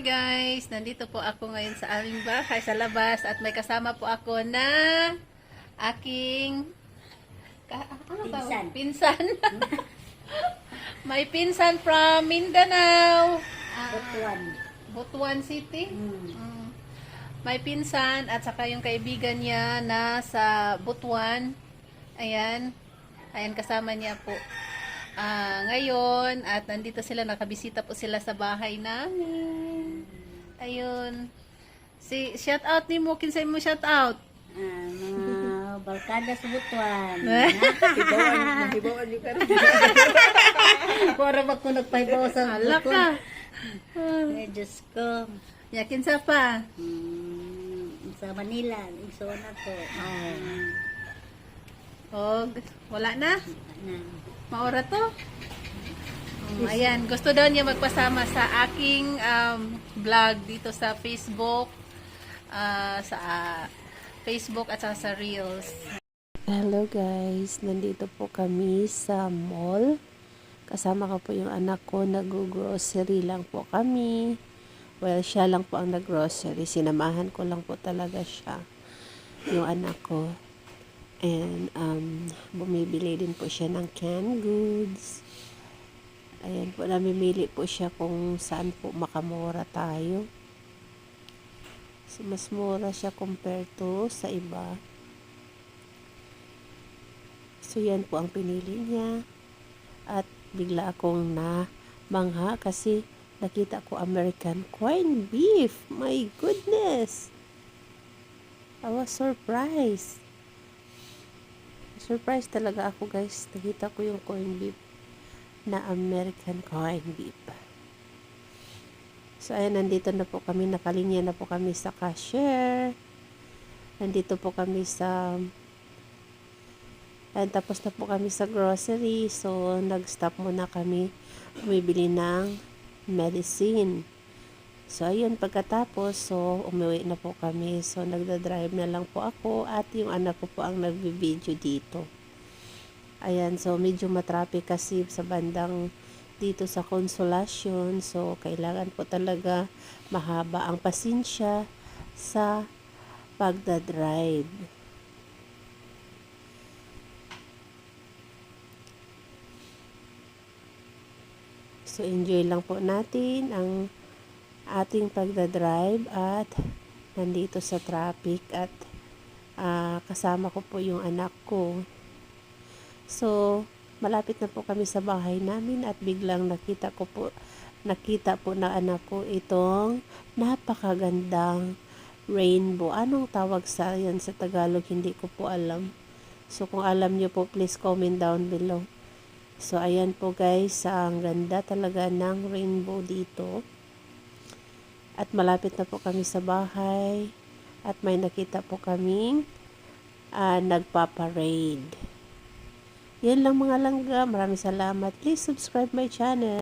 Hi guys! Nandito po ako ngayon sa aming bahay sa labas at may kasama po ako na aking ka, ano Pinsan. Ba? Pinsan. may pinsan from Mindanao. Ah, Butuan. Butuan City. Hmm. Mm. May pinsan at saka yung kaibigan niya na sa Butuan. Ayan. Ayan kasama niya po. Ah, ngayon at nandito sila nakabisita po sila sa bahay namin. Ayun. Si shout out ni mo kinsay mo shout out. Ah, mga barkada sa Butuan. Mahibawan yung karon. Para ba ko nagpahibaw sa Hala ka. Ay, Diyos ko. Ya kinsa pa. Hmm, sa Manila, igsoon ako. Hmm, Og wala na. na. Maora to. Um, ayan, gusto daw niya magpasama sa aking um, vlog dito sa Facebook, ah, sa ah, Facebook at sa Reels. Hello guys, nandito po kami sa mall. Kasama ko po yung anak ko, nag-grocery lang po kami. Well, siya lang po ang nag-grocery. Sinamahan ko lang po talaga siya, yung anak ko. And um, bumibili din po siya ng canned goods. Ayan po, namimili po siya kung saan po makamura tayo. So, mas mura siya compare to sa iba. So, yan po ang pinili niya. At bigla akong na mangha kasi nakita ko American corned beef. My goodness! I was surprised. Surprised talaga ako guys. Nakita ko yung corned beef na American corned beef. So, ayan, nandito na po kami. Nakalinya na po kami sa cashier. Nandito po kami sa And tapos na po kami sa grocery. So, nag-stop muna kami bumibili ng medicine. So, ayun, pagkatapos, so, umuwi na po kami. So, nagda-drive na lang po ako at yung anak ko po ang nagbi-video dito. Ayan, so, medyo matraffic kasi sa bandang dito sa Consolacion. So, kailangan po talaga mahaba ang pasensya sa pagda-drive. So, enjoy lang po natin ang ating pagdadrive at nandito sa traffic at ah, kasama ko po yung anak ko. So, malapit na po kami sa bahay namin at biglang nakita ko po nakita po na anak ko itong napakagandang rainbow. Anong tawag sa yan sa Tagalog? Hindi ko po alam. So, kung alam nyo po, please comment down below. So, ayan po guys, ang ganda talaga ng rainbow dito. At malapit na po kami sa bahay. At may nakita po kaming uh, nagpaparade. Yan lang mga langga. Maraming salamat. Please subscribe my channel.